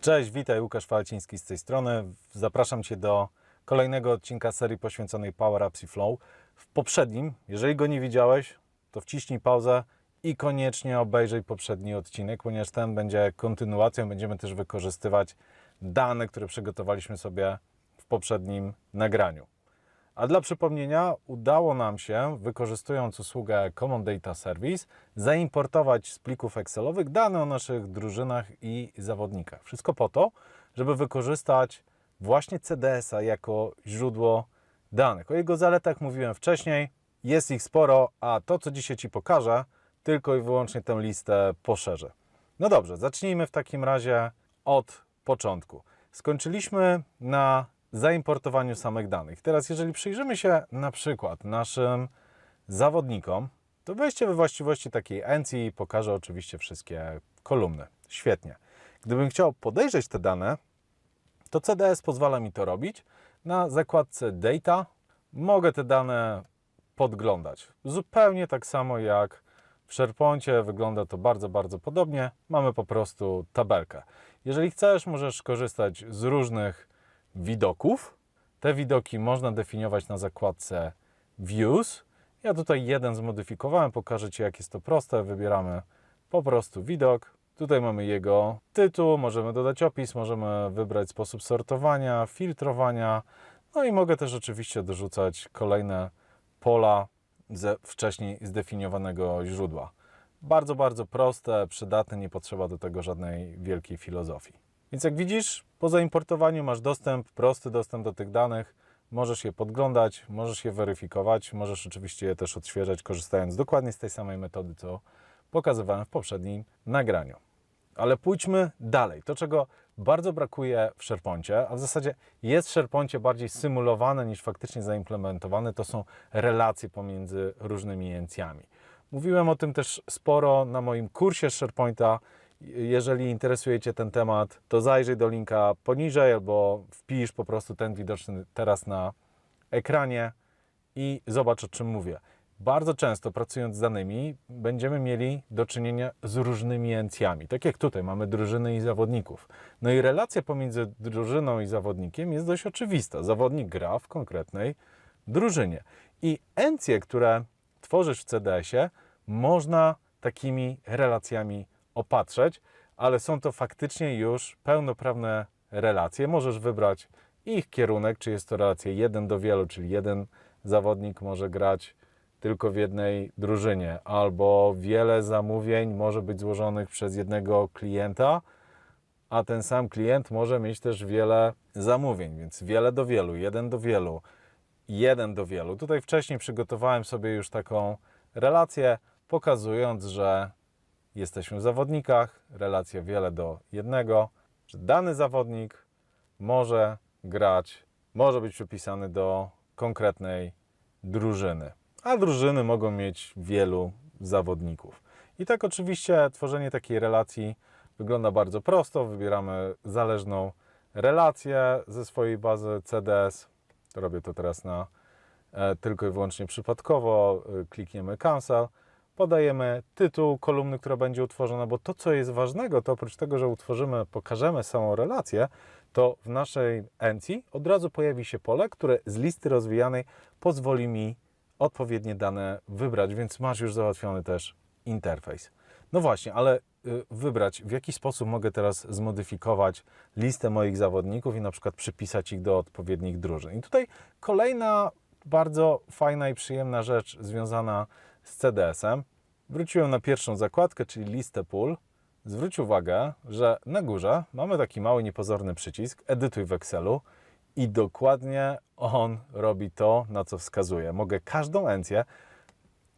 Cześć, witaj, Łukasz Falciński z tej strony. Zapraszam Cię do kolejnego odcinka serii poświęconej Power Ups i Flow. W poprzednim, jeżeli go nie widziałeś, to wciśnij pauzę i koniecznie obejrzyj poprzedni odcinek, ponieważ ten będzie kontynuacją. Będziemy też wykorzystywać dane, które przygotowaliśmy sobie w poprzednim nagraniu. A dla przypomnienia, udało nam się, wykorzystując usługę Common Data Service, zaimportować z plików Excelowych dane o naszych drużynach i zawodnikach. Wszystko po to, żeby wykorzystać właśnie CDS-a jako źródło danych. O jego zaletach mówiłem wcześniej, jest ich sporo, a to, co dzisiaj Ci pokażę, tylko i wyłącznie tę listę poszerzę. No dobrze, zacznijmy w takim razie od początku. Skończyliśmy na zaimportowaniu samych danych. Teraz, jeżeli przyjrzymy się na przykład naszym zawodnikom, to wejście we właściwości takiej ENCI i pokażę oczywiście wszystkie kolumny. Świetnie. Gdybym chciał podejrzeć te dane, to CDS pozwala mi to robić. Na zakładce Data mogę te dane podglądać. Zupełnie tak samo jak w SharePoincie wygląda to bardzo, bardzo podobnie. Mamy po prostu tabelkę. Jeżeli chcesz, możesz korzystać z różnych widoków. Te widoki można definiować na zakładce Views. Ja tutaj jeden zmodyfikowałem, pokażę Ci jak jest to proste. Wybieramy po prostu widok. Tutaj mamy jego tytuł, możemy dodać opis, możemy wybrać sposób sortowania, filtrowania. No i mogę też oczywiście dorzucać kolejne pola ze wcześniej zdefiniowanego źródła. Bardzo, bardzo proste, przydatne, nie potrzeba do tego żadnej wielkiej filozofii. Więc jak widzisz, po zaimportowaniu masz dostęp, prosty dostęp do tych danych, możesz je podglądać, możesz je weryfikować, możesz oczywiście je też odświeżać, korzystając dokładnie z tej samej metody, co pokazywałem w poprzednim nagraniu. Ale pójdźmy dalej. To, czego bardzo brakuje w SharePoincie, a w zasadzie jest w SharePoincie bardziej symulowane niż faktycznie zaimplementowane, to są relacje pomiędzy różnymi encjami. Mówiłem o tym też sporo na moim kursie SharePointa. Jeżeli interesuje Cię ten temat, to zajrzyj do linka poniżej albo wpisz po prostu ten widoczny teraz na ekranie i zobacz o czym mówię. Bardzo często pracując z danymi będziemy mieli do czynienia z różnymi encjami. Tak jak tutaj mamy drużyny i zawodników. No i relacja pomiędzy drużyną i zawodnikiem jest dość oczywista. Zawodnik gra w konkretnej drużynie. I encje, które tworzysz w CDS-ie, można takimi relacjami opatrzeć, ale są to faktycznie już pełnoprawne relacje. Możesz wybrać ich kierunek, czy jest to relacja jeden do wielu, czyli jeden zawodnik może grać tylko w jednej drużynie, albo wiele zamówień może być złożonych przez jednego klienta, a ten sam klient może mieć też wiele zamówień, więc wiele do wielu, jeden do wielu, jeden do wielu. Tutaj wcześniej przygotowałem sobie już taką relację, pokazując, że jesteśmy w zawodnikach, relacja wiele do jednego, że dany zawodnik może grać, może być przypisany do konkretnej drużyny, a drużyny mogą mieć wielu zawodników. I tak oczywiście tworzenie takiej relacji wygląda bardzo prosto. Wybieramy zależną relację ze swojej bazy CDS. Robię to teraz na e, tylko i wyłącznie przypadkowo. E, Klikniemy cancel podajemy tytuł kolumny, która będzie utworzona, bo to, co jest ważnego, to oprócz tego, że utworzymy, pokażemy samą relację, to w naszej encji od razu pojawi się pole, które z listy rozwijanej pozwoli mi odpowiednie dane wybrać, więc masz już załatwiony też interfejs. No właśnie, ale y, wybrać, w jaki sposób mogę teraz zmodyfikować listę moich zawodników i na przykład przypisać ich do odpowiednich drużyn. I tutaj kolejna bardzo fajna i przyjemna rzecz związana z CDS-em. Wróciłem na pierwszą zakładkę, czyli listę pól. Zwróć uwagę, że na górze mamy taki mały niepozorny przycisk Edytuj w Excelu i dokładnie on robi to, na co wskazuje. Mogę każdą encję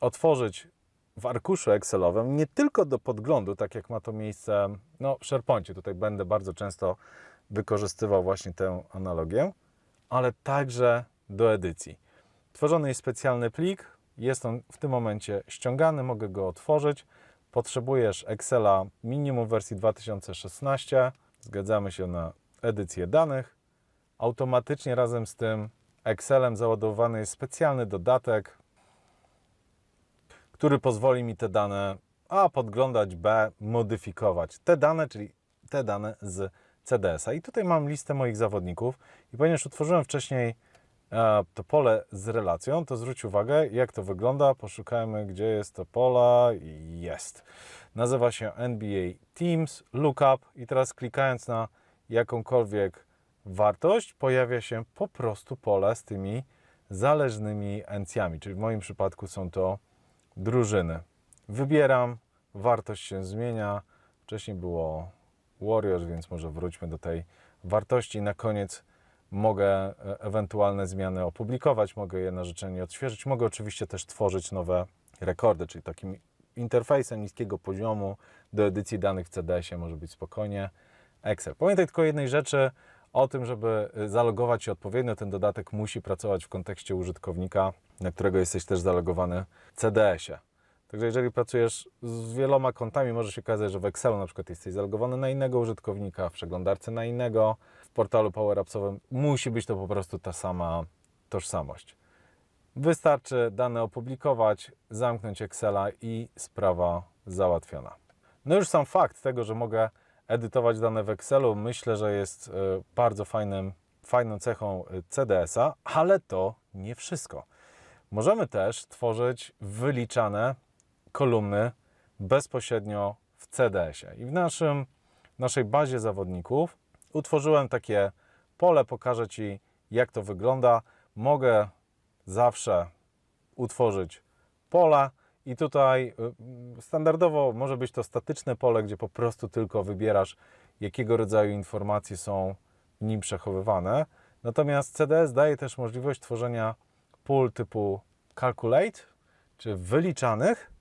otworzyć w arkuszu Excelowym, nie tylko do podglądu, tak jak ma to miejsce no, w SharePoincie. Tutaj będę bardzo często wykorzystywał właśnie tę analogię, ale także do edycji. Tworzony jest specjalny plik, jest on w tym momencie ściągany, mogę go otworzyć. Potrzebujesz Excela minimum wersji 2016. Zgadzamy się na edycję danych. Automatycznie razem z tym Excelem załadowany jest specjalny dodatek, który pozwoli mi te dane A podglądać, B modyfikować. Te dane, czyli te dane z CDS-a. I tutaj mam listę moich zawodników i ponieważ utworzyłem wcześniej to pole z relacją, to zwróć uwagę, jak to wygląda. Poszukajmy, gdzie jest to pole. Jest. Nazywa się NBA Teams Lookup i teraz klikając na jakąkolwiek wartość, pojawia się po prostu pole z tymi zależnymi encjami, czyli w moim przypadku są to drużyny. Wybieram, wartość się zmienia. Wcześniej było Warriors, więc może wróćmy do tej wartości. Na koniec mogę e, ewentualne zmiany opublikować, mogę je na życzenie odświeżyć. Mogę oczywiście też tworzyć nowe rekordy, czyli takim interfejsem niskiego poziomu do edycji danych w CDS-ie może być spokojnie Excel. Pamiętaj tylko jednej rzeczy, o tym, żeby y, zalogować się odpowiednio, ten dodatek musi pracować w kontekście użytkownika, na którego jesteś też zalogowany w CDS-ie. Także jeżeli pracujesz z wieloma kontami, może się okazać, że w Excelu na przykład jesteś zalogowany na innego użytkownika, w przeglądarce na innego, portalu Power Appsowym musi być to po prostu ta sama tożsamość. Wystarczy dane opublikować, zamknąć Excela i sprawa załatwiona. No już sam fakt tego, że mogę edytować dane w Excelu, myślę, że jest e, bardzo fajnym, fajną cechą e, CDS-a, ale to nie wszystko. Możemy też tworzyć wyliczane kolumny bezpośrednio w CDS-ie. I w naszym, naszej bazie zawodników utworzyłem takie pole, pokażę Ci, jak to wygląda. Mogę zawsze utworzyć pole i tutaj y, standardowo może być to statyczne pole, gdzie po prostu tylko wybierasz, jakiego rodzaju informacje są w nim przechowywane. Natomiast CDS daje też możliwość tworzenia pól typu calculate, czy wyliczanych.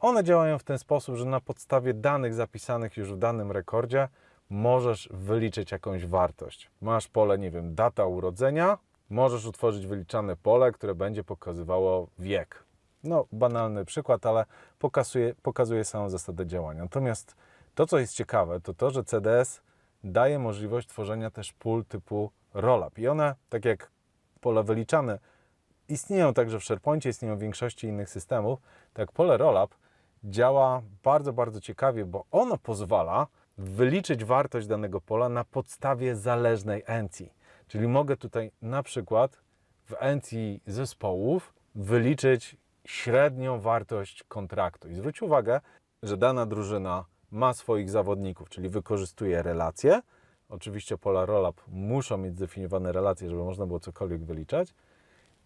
One działają w ten sposób, że na podstawie danych zapisanych już w danym rekordzie możesz wyliczyć jakąś wartość. Masz pole, nie wiem, data urodzenia, możesz utworzyć wyliczane pole, które będzie pokazywało wiek. No, banalny przykład, ale pokazuje, pokazuje samą zasadę działania. Natomiast to, co jest ciekawe, to to, że CDS daje możliwość tworzenia też pól typu rollup. I one, tak jak pole wyliczane, istnieją także w SharePointie, istnieją w większości innych systemów. Tak pole rollup działa bardzo, bardzo ciekawie, bo ono pozwala wyliczyć wartość danego pola na podstawie zależnej encji. Czyli mogę tutaj na przykład w encji zespołów wyliczyć średnią wartość kontraktu. I zwróć uwagę, że dana drużyna ma swoich zawodników, czyli wykorzystuje relacje. Oczywiście pola rollup muszą mieć zdefiniowane relacje, żeby można było cokolwiek wyliczać.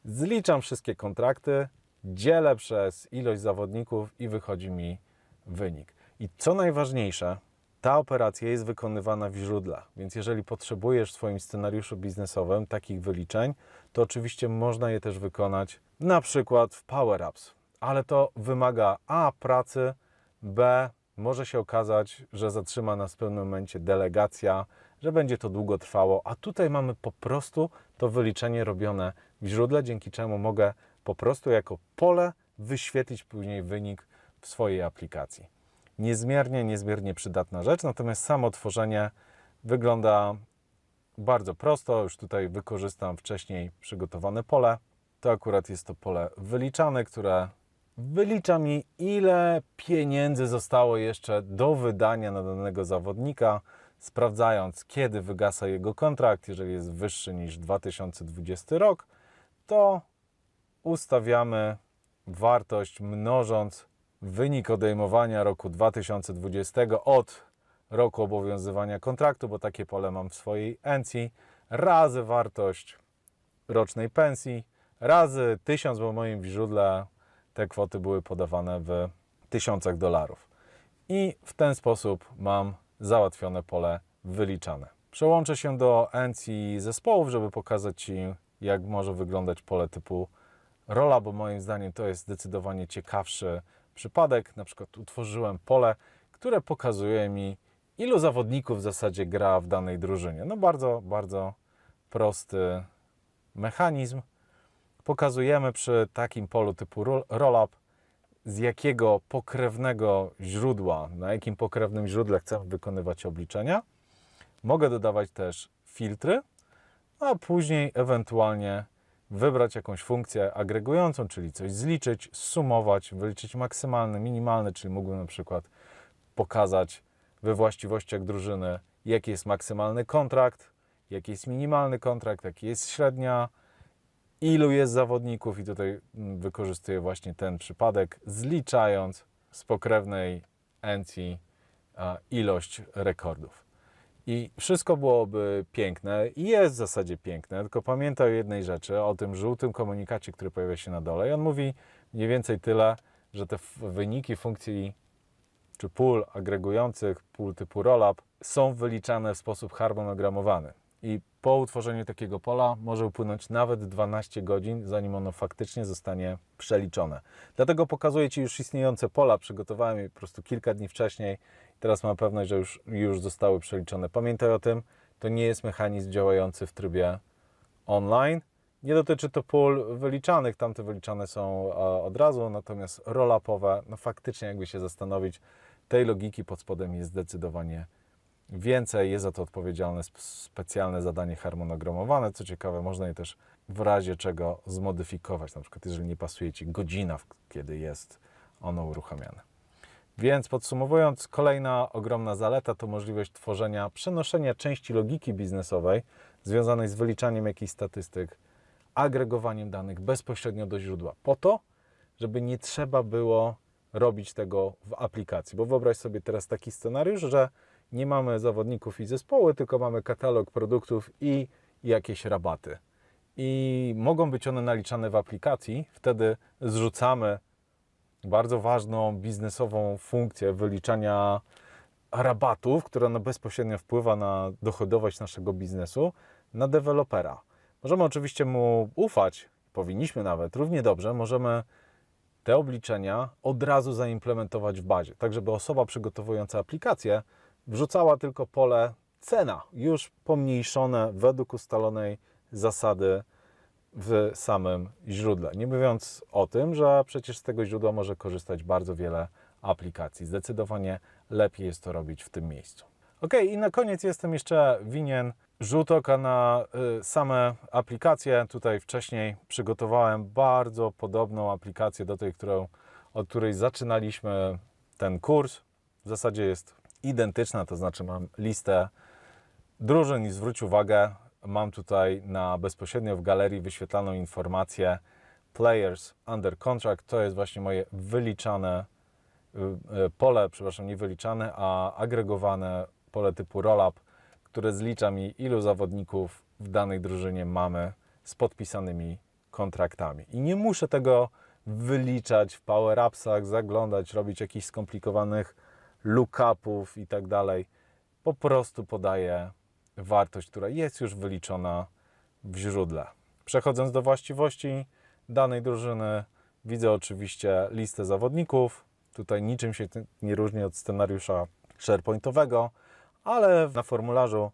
Zliczam wszystkie kontrakty, dzielę przez ilość zawodników i wychodzi mi wynik. I co najważniejsze, ta operacja jest wykonywana w źródle, więc jeżeli potrzebujesz w swoim scenariuszu biznesowym takich wyliczeń, to oczywiście można je też wykonać na przykład w Power Apps, ale to wymaga A pracy, B może się okazać, że zatrzyma nas w pewnym momencie delegacja, że będzie to długo trwało, a tutaj mamy po prostu to wyliczenie robione w źródle, dzięki czemu mogę po prostu jako pole wyświetlić później wynik w swojej aplikacji. Niezmiernie, niezmiernie przydatna rzecz, natomiast samo tworzenie wygląda bardzo prosto. Już tutaj wykorzystam wcześniej przygotowane pole. To akurat jest to pole wyliczane, które wylicza mi, ile pieniędzy zostało jeszcze do wydania na danego zawodnika, sprawdzając, kiedy wygasa jego kontrakt. Jeżeli jest wyższy niż 2020 rok, to ustawiamy wartość mnożąc wynik odejmowania roku 2020 od roku obowiązywania kontraktu, bo takie pole mam w swojej ENCI, razy wartość rocznej pensji, razy 1000, bo w moim źródle te kwoty były podawane w tysiącach dolarów. I w ten sposób mam załatwione pole wyliczane. Przełączę się do ENCI zespołów, żeby pokazać Ci, jak może wyglądać pole typu rola, bo moim zdaniem to jest zdecydowanie ciekawszy przypadek. Na przykład utworzyłem pole, które pokazuje mi, ilu zawodników w zasadzie gra w danej drużynie. No bardzo, bardzo prosty mechanizm. Pokazujemy przy takim polu typu rollup, z jakiego pokrewnego źródła, na jakim pokrewnym źródle chcę wykonywać obliczenia. Mogę dodawać też filtry, a później ewentualnie wybrać jakąś funkcję agregującą, czyli coś zliczyć, sumować, wyliczyć maksymalny, minimalny, czyli mógłbym na przykład pokazać we właściwościach drużyny, jaki jest maksymalny kontrakt, jaki jest minimalny kontrakt, jaki jest średnia, ilu jest zawodników i tutaj mm, wykorzystuję właśnie ten przypadek, zliczając z pokrewnej ENCI a, ilość rekordów. I wszystko byłoby piękne i jest w zasadzie piękne, tylko pamiętaj o jednej rzeczy, o tym żółtym komunikacie, który pojawia się na dole. I on mówi mniej więcej tyle, że te wyniki funkcji czy pól agregujących, pól typu rollup są wyliczane w sposób harmonogramowany. I po utworzeniu takiego pola może upłynąć nawet 12 godzin, zanim ono faktycznie zostanie przeliczone. Dlatego pokazuję Ci już istniejące pola, przygotowałem je po prostu kilka dni wcześniej. Teraz mam pewność, że już, już zostały przeliczone. Pamiętaj o tym, to nie jest mechanizm działający w trybie online. Nie dotyczy to pól wyliczanych, tamte wyliczane są e, od razu, natomiast roll-upowe, no faktycznie jakby się zastanowić, tej logiki pod spodem jest zdecydowanie więcej. Jest za to odpowiedzialne sp- specjalne zadanie harmonogramowane. Co ciekawe, można je też w razie czego zmodyfikować, na przykład jeżeli nie pasuje Ci godzina, kiedy jest ono uruchamiane. Więc podsumowując, kolejna ogromna zaleta to możliwość tworzenia, przenoszenia części logiki biznesowej związanej z wyliczaniem jakichś statystyk, agregowaniem danych bezpośrednio do źródła, po to, żeby nie trzeba było robić tego w aplikacji. Bo wyobraź sobie teraz taki scenariusz, że nie mamy zawodników i zespoły, tylko mamy katalog produktów i jakieś rabaty. I mogą być one naliczane w aplikacji, wtedy zrzucamy bardzo ważną biznesową funkcję wyliczania rabatów, która no bezpośrednio wpływa na dochodowość naszego biznesu, na dewelopera. Możemy oczywiście mu ufać, powinniśmy nawet, równie dobrze możemy te obliczenia od razu zaimplementować w bazie, tak żeby osoba przygotowująca aplikację wrzucała tylko pole cena, już pomniejszone według ustalonej zasady w samym źródle. Nie mówiąc o tym, że przecież z tego źródła może korzystać bardzo wiele aplikacji. Zdecydowanie lepiej jest to robić w tym miejscu. Ok, i na koniec jestem jeszcze winien rzut oka na y, same aplikacje. Tutaj wcześniej przygotowałem bardzo podobną aplikację do tej, którą, od której zaczynaliśmy ten kurs. W zasadzie jest identyczna, to znaczy mam listę drużyn i zwróć uwagę, mam tutaj na bezpośrednio w galerii wyświetlaną informację Players Under Contract. To jest właśnie moje wyliczane y, y, pole, przepraszam, nie wyliczane, a agregowane pole typu rollup, które zlicza mi, ilu zawodników w danej drużynie mamy z podpisanymi kontraktami. I nie muszę tego wyliczać w Power Appsach, zaglądać, robić jakichś skomplikowanych lookupów i tak dalej. Po prostu podaję wartość, która jest już wyliczona w źródle. Przechodząc do właściwości danej drużyny, widzę oczywiście listę zawodników. Tutaj niczym się nie różni od scenariusza SharePointowego, ale na formularzu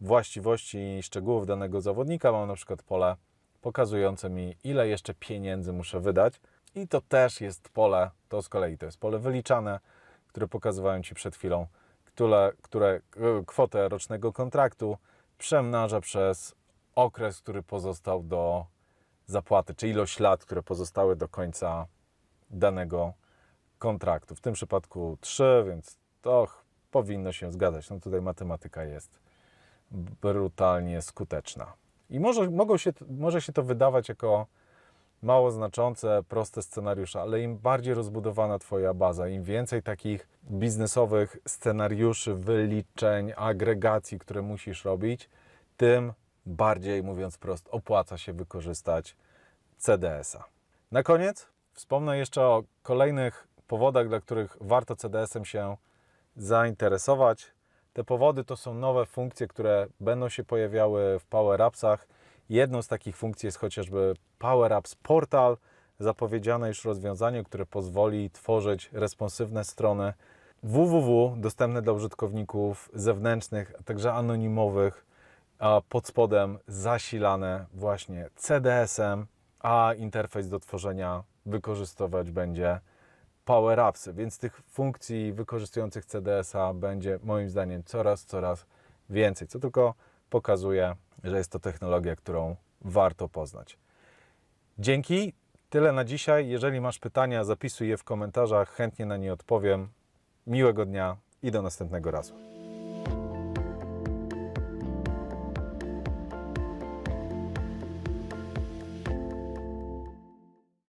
właściwości i szczegółów danego zawodnika mam na przykład pole pokazujące mi, ile jeszcze pieniędzy muszę wydać. I to też jest pole, to z kolei to jest pole wyliczane, które pokazywałem Ci przed chwilą, które, które e, kwotę rocznego kontraktu przemnaża przez okres, który pozostał do zapłaty, czy ilość lat, które pozostały do końca danego kontraktu. W tym przypadku 3, więc to powinno się zgadzać. No tutaj matematyka jest brutalnie skuteczna. I może, mogą się, może się to wydawać jako mało znaczące, proste scenariusze, ale im bardziej rozbudowana Twoja baza, im więcej takich biznesowych scenariuszy, wyliczeń, agregacji, które musisz robić, tym bardziej, mówiąc prost, opłaca się wykorzystać CDS-a. Na koniec wspomnę jeszcze o kolejnych powodach, dla których warto CDS-em się zainteresować. Te powody to są nowe funkcje, które będą się pojawiały w Power Appsach. Jedną z takich funkcji jest chociażby Power Apps Portal, zapowiedziane już rozwiązanie, które pozwoli tworzyć responsywne strony www dostępne dla użytkowników zewnętrznych, a także anonimowych, a pod spodem zasilane właśnie CDS-em, a interfejs do tworzenia wykorzystywać będzie Power Appsy, więc tych funkcji wykorzystujących CDS-a będzie moim zdaniem coraz, coraz więcej, co tylko pokazuje, że jest to technologia, którą warto poznać. Dzięki, tyle na dzisiaj. Jeżeli masz pytania, zapisuj je w komentarzach, chętnie na nie odpowiem. Miłego dnia i do następnego razu.